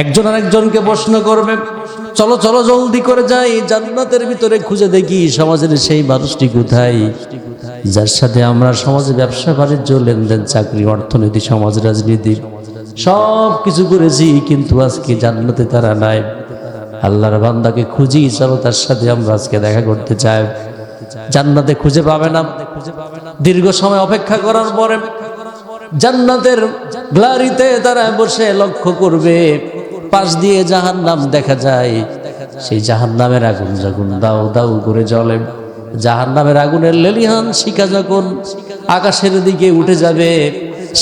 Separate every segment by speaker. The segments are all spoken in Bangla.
Speaker 1: একজন আরেকজনকে প্রশ্ন করবে, চলো চলো, জলদি করে যাই, জান্নাতের ভিতরে খুঁজে দেখি সমাজের সেই মানুষটি কোথায়। যার সাথে আমরা সমাজে ব্যবসা, বাণিজ্য, লেনদেন, চাকরি, অর্থনীতি, সমাজ, রাজনীতি সব কিছু করেছি, কিন্তু আজকে জান্নাতে তারা নাই। আল্লাহর বান্দাকে খুঁজি, চলো তার সাথে আমরা আজকে দেখা করতে চাই। জান্নাতে খুঁজে পাবে না। দীর্ঘ সময় অপেক্ষা করার পরে জান্নাতের গ্লারিতে তারা বসে লক্ষ্য করবে। পাশ দিয়ে জাহান নাম দেখা যায়। সেই জাহান নামের আগুন যখন দাও দাও করে জ্বলে জাহান নামের আগুনের লেলিহান শিকা যখন আকাশের দিকে উঠে যাবে,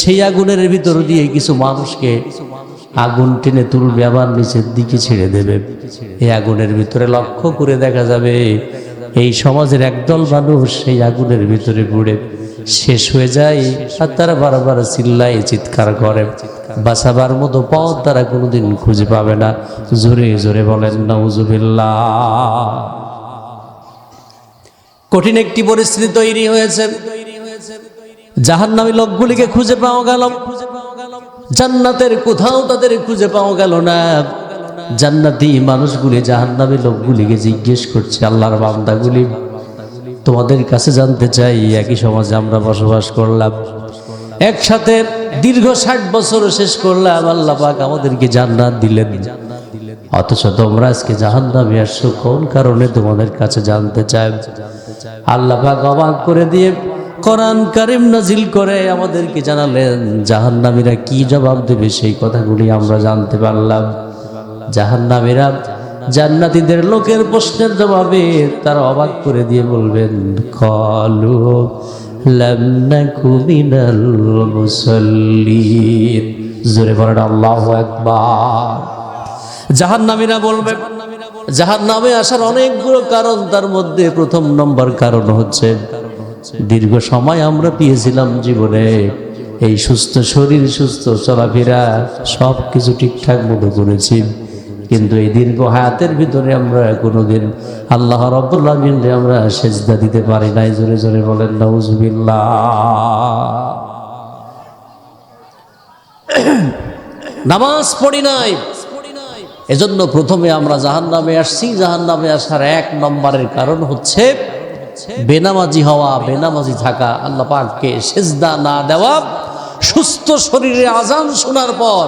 Speaker 1: সেই আগুনের ভিতর দিয়ে কিছু মানুষকে আগুন টেনে তুলবে, আবার নিচের দিকে ছেড়ে দেবে। এই আগুনের ভিতরে লক্ষ্য করে দেখা যাবে, এই সমাজের একদল মানুষ সেই আগুনের ভিতরে পুড়ে। শেষ হয়ে যায় আর তারা বারবার চিল্লাই চিৎকার করে। বাঁচাবার মতো পথ তারা কোনোদিন খুঁজে পাবে না। জোরে জোরে বলেন, নাউজুবিল্লাহ। কঠিন একটি পরিস্থিতি তৈরি হয়েছে। জাহান্নামী লোকগুলিকে খুঁজে পাওয়া গেল। জান্নাতের কোথাও তাদের খুঁজে পাওয়া গেল না। জান্নাতি মানুষগুলি জাহান্নামী লোকগুলিকে জিজ্ঞেস করছে, আল্লাহর বান্দাগুলি তোমাদের কাছে জানতে চাই, একই সমাজে আমরা বসবাস করলাম। একসাথে দীর্ঘ ষাট বছর শেষ করলাম, আল্লাহ পাক আমাদেরকে জান্নাত দিলেন। অথচ তোমরা আজকে জাহান্নামে আসছো, কোন কারণে তোমাদের কাছে জানতে চাই? আল্লাহ পাক অবাক করে দিয়ে কোরআন কারিম নাজিল করে আমাদেরকে জানালেন, জাহান্নামীরা কি জবাব দেবে? সেই কথাগুলি আমরা জানতে পারলাম। জাহান্নামীরা জান্নাতীদের লোকের প্রশ্নের জবাবে তারা অবাক করে দিয়ে বলবেন, কলু লাম নাকু মিনাল মুসাল্লিন। জোরে বলেন, আল্লাহু আকবার। জাহান্নামীরা বলবে জাহান নামে আসার অনেকগুলো কারণ, তার মধ্যে প্রথম নম্বর কারণ হচ্ছে, দীর্ঘ সময় আমরা পেয়েছিলাম জীবনে। এই সুস্থ শরীর, সুস্থ চলাফেরা সব কিছু ঠিকঠাক মতো করেছি। কিন্তু এই দীর্ঘ হায়াতের ভিতরে আমরা কোনোদিন আল্লাহ রব্বুল্লাহ মিললে আমরা সেজদা দিতে পারি নাই। জোরে জোরে বলেন নামাজ পড়ি নাই। এজন্য প্রথমে আমরা জাহান নামে আসছি। জাহান নামে আসার এক নম্বরের কারণ হচ্ছে বেনামাজি হওয়া, বেনামাজি থাকা। আল্লাহ পাককে সেজদা না দেওয়া, সুস্থ শরীরে আজান শোনার পর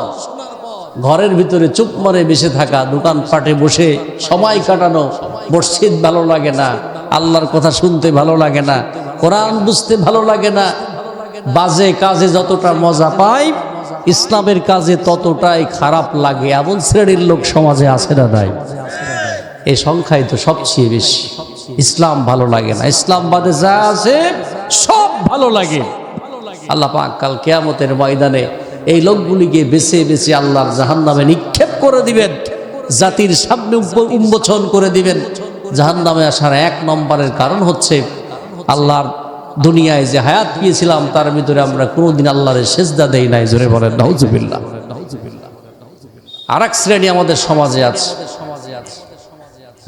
Speaker 1: ঘরের ভিতরে চুপ মারে বেসে থাকা, দোকান দোকানপাটে বসে সময় কাটানো, মসজিদ ভালো লাগে না, আল্লাহর কথা শুনতে ভালো লাগে না, কোরআন বুঝতে ভালো লাগে না, বাজে কাজে যতটা মজা পাই, ইসলামের কাজে ততটাই খারাপ লাগে, এমন শ্রেণির লোক সমাজে আছে না নাই? এই সংখ্যাই তো সবচেয়ে বেশি। ইসলাম ভালো লাগে না। ইসলাম বাদে যা আছে, সব ভালো লাগে। আল্লাহ পাক কাল কেয়ামতের ময়দানে এই লোকগুলিকে বেছে বেছে আল্লাহর জাহান নামে নিক্ষেপ করে দিবেন। জাতির সামনে উন্মোচন করে দিবেন। জাহান নামে আসার এক নম্বরের কারণ হচ্ছে আল্লাহর দুনিয়ায় যে হায়াত পেয়েছিলাম, তার ভিতরে আমরা কোনোদিন আল্লাহর সেজদা দেই নাই, জোরে বলেন, নাউজুবিল্লাহ। আর এক শ্রেণি আমাদের সমাজে আছে।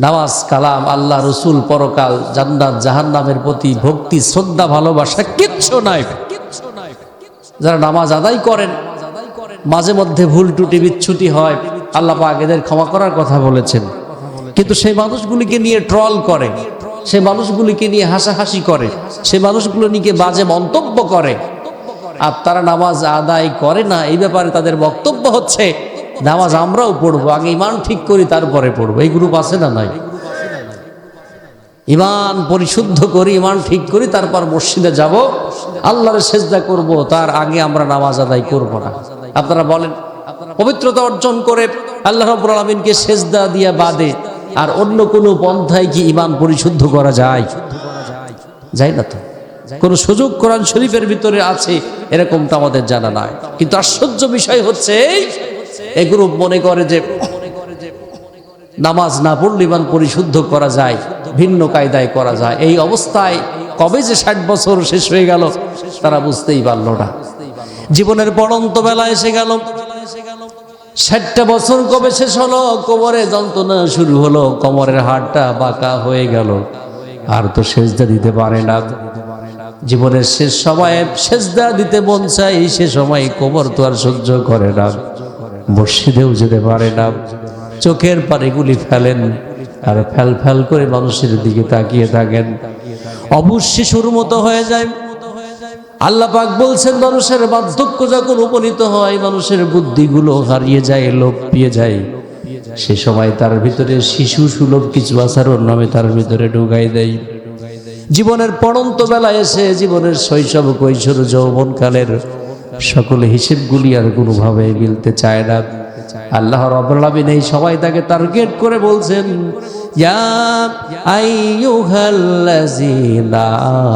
Speaker 1: নামাজ, কালাম, আল্লাহ, রসুল, পরকাল, জান্নাত, জাহান্নামের প্রতি ভক্তি, শ্রদ্ধা, ভালোবাসা কিচ্ছু নাই। যারা নামাজ আদায় করেন, মাঝে মধ্যে ভুল টুটি বিচ্ছুটি হয়, আল্লাহ পাক এদের ক্ষমা করার কথা বলেছেন। কিন্তু সেই মানুষগুলিকে নিয়ে ট্রল করে, সেই মানুষগুলিকে নিয়ে হাসাহাসি করে, সেই মানুষগুলো নিয়ে বাজে মন্তব্য করে। আর তারা নামাজ আদায় করে না, এই ব্যাপারে তাদের বক্তব্য হচ্ছে, নামাজ আমরাও পড়ব, আগে ইমান ঠিক করি, তারপরে পড়ব। এই গ্রুপ আছে না নাই? ইমান পরিশুদ্ধ করি ইমান ঠিক করি, তারপর মসজিদে যাব, আল্লাহর সেজদা করব, তার আগে আমরা নামাজ আদায় করব না। আপনারা বলেন, পবিত্রতা অর্জন করে আল্লাহ রব্বুল আলমিনকে সেজদা দিয়া বাদে আর অন্য কোনো পন্থায় কি ইমান পরিশুদ্ধ করা যায়? যায় না তো। কোন সুযোগ কোরআন শরীফের ভিতরে আছে, এরকমটা আমাদের জানা নাই। কিন্তু আশ্চর্য বিষয় হচ্ছে গ্রুপ মনে করে যে, নামাজ না পড়লে ইমান পরিশুদ্ধ করা যায়। ভিন্ন কায়দায় করা যায়। এই অবস্থায় কবে যে ষাট বছর শেষ হয়ে গেল, তারা বুঝতেই পারল না। জীবনের পড়ন্ত বেলা এসে গেল। ষাটটা বছর কবে শেষ হলো, কোমরে যন্ত্রণা শুরু হলো, কোমরের হাড়টা বাঁকা হয়ে গেল। আর তো সেজদা দিতে পারে না। জীবনের শেষ সময়ে সেজদা দিতে মন চাই সে সময় কোমর তো আর সহ্য করে না। মসজিদেও যেতে পারে না। চোখের পানিগুলি ফেলেন। আর ফেল ফেল করে মানুষের দিকে তাকিয়ে থাকেন। অবশ্যই শুরু মতো হয়ে যায়। আল্লাহ পাক বলছেন, মানুষের বার্ধক্য যখন উপনীত হয়, মানুষের বুদ্ধিগুলো হারিয়ে যায়, লোপ পেয়ে যায়। সে সময় তার ভিতরে শিশু সুলভ কিছু আচরণ নামে তার ভিতরে ঢুকাই দেয়। জীবনের পড়ন্ত বেলা এসে জীবনের শৈশব, কৈশোর, যৌবনকালের সকল হিসেবগুলি আর কোনোভাবে মিলতে চায় না। আল্লাহ রব্বুল আলামিন এই সবাই তাকে টার্গেট করে বলছেন ইয়া আইয়ুহাল্লাযীনা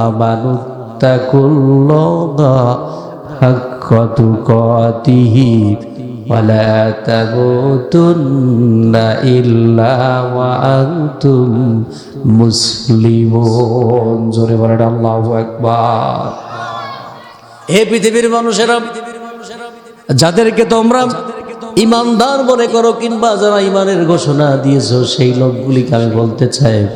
Speaker 1: আমানু তাকুল্লাহা হাক্কা তুকাতিহি ولا تموتن إلا وأنتم মুসলিমুন জোরে বলেন আল্লাহু আকবার হে পৃথিবীর মানুষেরা যাদেরকে তোমরা ইমানদার মনে করো কিংবা যারা ইমানের ঘোষণা দিয়েছ, সেই লোকগুলিকে আমি বলতে চাই,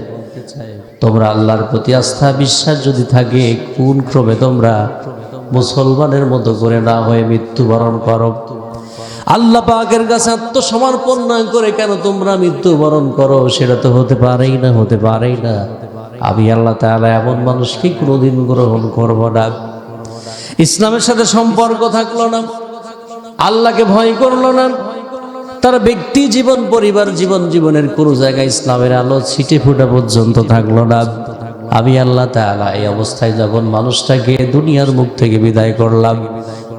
Speaker 1: তোমরা আল্লাহর প্রতি আস্থা, বিশ্বাস যদি থাকে, কোন ক্রমে তোমরা মুসলমানের মতো করে না হয়ে মৃত্যুবরণ করো? আল্লাহ পাকের কাছে আত্মসমর্পণ না করে কেন তোমরা মৃত্যুবরণ করো? সেটা তো হতে পারেই না, হতে পারেই না। আমি আল্লাহ তাআলা এমন মানুষকে কোনোদিন গ্রহণ করব না। ইসলামের সাথে সম্পর্ক থাকল না। আল্লাহকে ভয় করল না। তার ব্যক্তি জীবন, পরিবার, জীবন জীবনের কোনো জায়গায় ইসলামের আলো ছিটে ফুটা পর্যন্ত থাকল না। আমি আল্লাহ তাআলা এই অবস্থায় যখন মানুষটাকে দুনিয়ার মুখ থেকে বিদায় করলাম,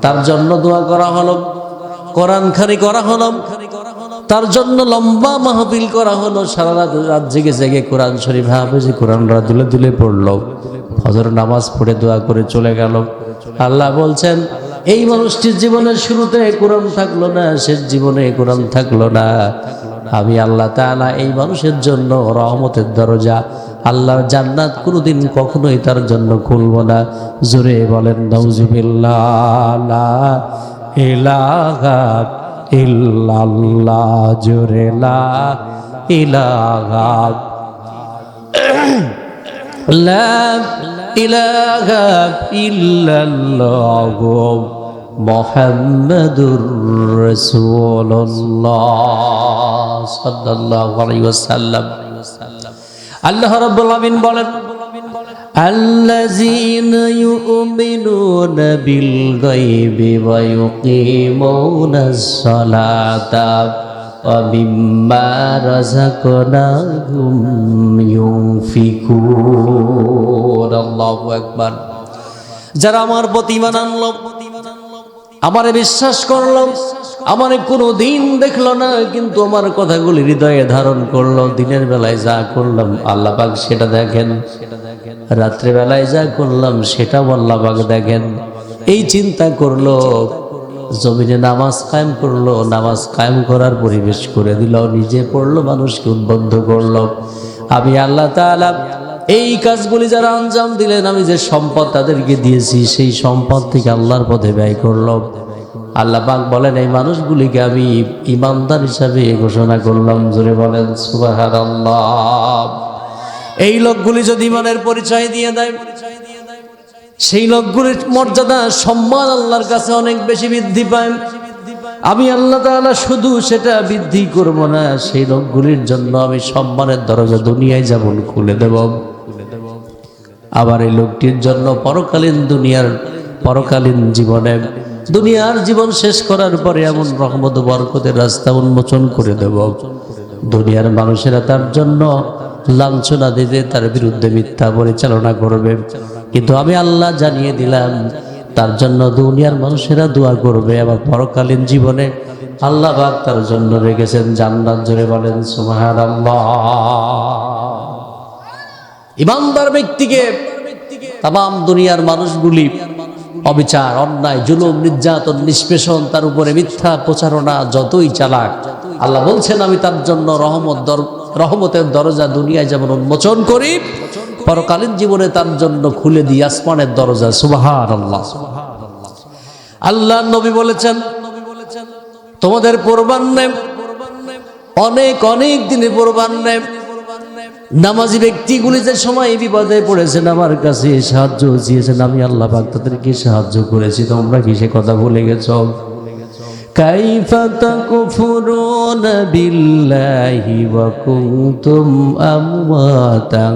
Speaker 1: তার জন্য দোয়া করা হলো, কোরআন খানি করা হলো, তার জন্য লম্বা মাহফিল করা হলো, সারা রাত রাত জেগে জেগে কোরআন শরীফ হাফেজে কোরআনরা দুলে দুলে পড়ল। ফজর নামাজ পড়ে দোয়া করে চলে গেল। আল্লাহ বলছেন এই মানুষটির জীবনের শুরুতে কোরআন থাকল না, শেষ জীবনে কোরআন থাকল না। আমি আল্লাহ তাআলা এই মানুষের জন্য রহমতের দরজা, আল্লাহর জান্নাত কোনোদিন কখনোই তার জন্য খুলব না। জোরে বলেন নৌজুবিল্লাহ জোরে, লা ইল্লাল্লাহ। মোহাম্মদুর রসুল্লাহ সাল্লাল্লাহু আলাইহি ওয়াসাল্লাম। আল্লাহ রাব্বুল আলামিন বলেন الذين يؤمنون بالغيب ويقيمون الصلاة ومما رزقناهم ينفقون الله أكبر যারা আমার প্রতি ইমান আনলো আমারে বিশ্বাস করল, আমারে কোনো দিন দেখল না, কিন্তু আমার কথাগুলি হৃদয়ে ধারণ করল, দিনের বেলায় যা করলাম, আল্লাহ পাক সেটা দেখেন। রাত্রে বেলায় যা করলাম, সেটাও আল্লাহ পাক দেখেন। এই চিন্তা করল, জমিনে নামাজ কায়েম করল, নামাজ কায়েম করার পরিবেশ করে দিল, নিজে পড়ল, মানুষকে উদ্বুদ্ধ করল। আমি আল্লাহ তাআলা এই কাজগুলি যারা আঞ্জাম দিলেন, আমি যে সম্পদ তাদেরকে দিয়েছি, সেই সম্পদ থেকে আল্লাহর পথে ব্যয় করল আল্লাহ পাক বলেন, এই মানুষগুলিকে আমি ইমানদার হিসাবে ঘোষণা করলাম। জোরে বলেন, সুবহানাল্লাহ। এই লোকগুলি যদি ইমানের পরিচয় দিয়ে দেয়, সেই লোকগুলির মর্যাদা, সম্মান আল্লাহর কাছে অনেক বেশি বৃদ্ধি পায়। আমি আল্লাহ তাআলা শুধু সেটা বৃদ্ধি করব না, সেই লোকগুলির জন্য আমি সম্মানের দরজা দুনিয়ায় যেমন খুলে দেব। আবার এই লোকটির জন্য পরকালীন দুনিয়ার পরকালীন জীবনে, দুনিয়ার জীবন শেষ করার পরে এমন রহমত বরকতের রাস্তা উন্মোচন করে দেব। দুনিয়ার মানুষেরা তার জন্য লাঞ্ছনা দিতে তার বিরুদ্ধে মিথ্যা পরিচালনা করবে। কিন্তু আমি আল্লাহ জানিয়ে দিলাম তার জন্য দুনিয়ার মানুষেরা দোয়া করবে আবার পরকালীন জীবনে আল্লাহ পাক তার জন্য রেখেছেন জান্নাত জোরে বলেন, সুবহানাল্লাহ। ইমানদার ব্যক্তিকে তাম দুনিয়ার মানুষগুলি অবিচার, অন্যায়, জুলুম, নির্যাতন, নিষ্পেষণ, তার উপরে মিথ্যা প্রচারণা যতই চালাক, আল্লাহ বলছেন, আমি তার জন্য রহমত রহমতের দরজা দুনিয়ায় যেমন উন্মোচন করি পরকালীন জীবনে তার জন্য খুলে দিই আসমানের দরজা সুবাহান আল্লাহ আল্লাহ নবী বলেছেন তোমাদের কোরবান নেম অনেক অনেক দিনে কোরবান নেম নামাজি ব্যক্তিগুলি যে সময় এই বিপদে পড়েছেন আমার কাছে সাহায্য চেয়েছেন আমি আল্লাহ পাক তাদেরকে সাহায্য করেছি তোমরা কি সে কথা ভুলে গেছ كيف تكفرون بالله وكنتم أمواتا